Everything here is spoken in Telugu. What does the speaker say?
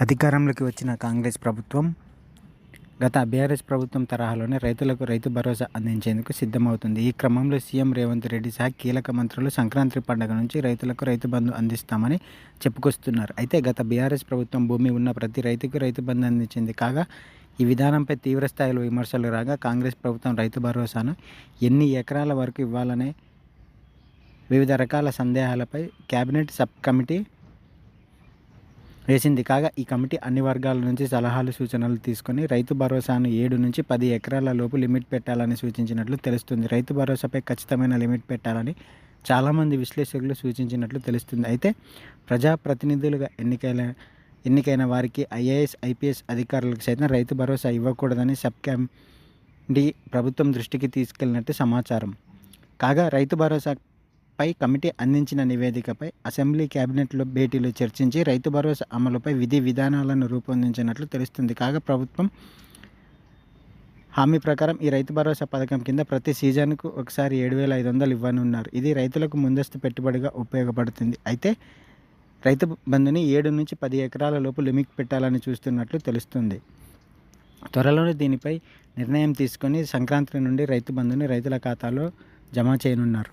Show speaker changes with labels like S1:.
S1: అధికారంలోకి వచ్చిన కాంగ్రెస్ ప్రభుత్వం గత బీఆర్ఎస్ ప్రభుత్వం తరహాలోనే రైతులకు రైతు భరోసా అందించేందుకు సిద్ధమవుతుంది. ఈ క్రమంలో సీఎం రేవంత్ రెడ్డి సహా కీలక మంత్రులు సంక్రాంతి పండుగ నుంచి రైతులకు రైతు బంధు అందిస్తామని చెప్పుకొస్తున్నారు. అయితే గత బీఆర్ఎస్ ప్రభుత్వం భూమి ఉన్న ప్రతి రైతుకు రైతు బంధు అందించింది కాగా ఈ విధానంపై తీవ్రస్థాయిలో విమర్శలు రాగా కాంగ్రెస్ ప్రభుత్వం రైతు భరోసాను ఎన్ని ఎకరాల వరకు ఇవ్వాలనే వివిధ రకాల సందేహాలపై కేబినెట్ సబ్ కమిటీ వేసింది. కాగా ఈ కమిటీ అన్ని వర్గాల నుంచి సలహాలు సూచనలు తీసుకొని రైతు భరోసాను ఏడు నుంచి పది ఎకరాల లోపు లిమిట్ పెట్టాలని సూచించినట్లు తెలుస్తుంది. రైతు భరోసాపై ఖచ్చితమైన లిమిట్ పెట్టాలని చాలామంది విశ్లేషకులు సూచించినట్లు తెలుస్తుంది. అయితే ప్రజాప్రతినిధులుగా ఎన్నికైన ఎన్నికైన వారికి ఐఏఎస్ ఐపీఎస్ అధికారులకు సైతం రైతు భరోసా ఇవ్వకూడదని సబ్ కమిటీ ప్రభుత్వం దృష్టికి తీసుకెళ్ళినట్టు సమాచారం. కాగా రైతు భరోసా పై కమిటీ అందించిన నివేదికపై అసెంబ్లీ కేబినెట్లో భేటీలో చర్చించి రైతు భరోసా అమలుపై విధి విధానాలను రూపొందించినట్లు తెలుస్తుంది. కాగా ప్రభుత్వం హామీ ప్రకారం ఈ రైతు భరోసా పథకం కింద ప్రతి సీజన్కు ఒకసారి ఏడు వేల ఐదు వందలు ఇవ్వనున్నారు. ఇది రైతులకు ముందస్తు పెట్టుబడిగా ఉపయోగపడుతుంది. అయితే రైతు బంధుని ఏడు నుంచి పది ఎకరాల లోపు లిమిట్ పెట్టాలని చూస్తున్నట్లు తెలుస్తుంది. త్వరలోనే దీనిపై నిర్ణయం తీసుకొని సంక్రాంతి నుండి రైతు బంధుని రైతుల ఖాతాలో జమ చేయనున్నారు.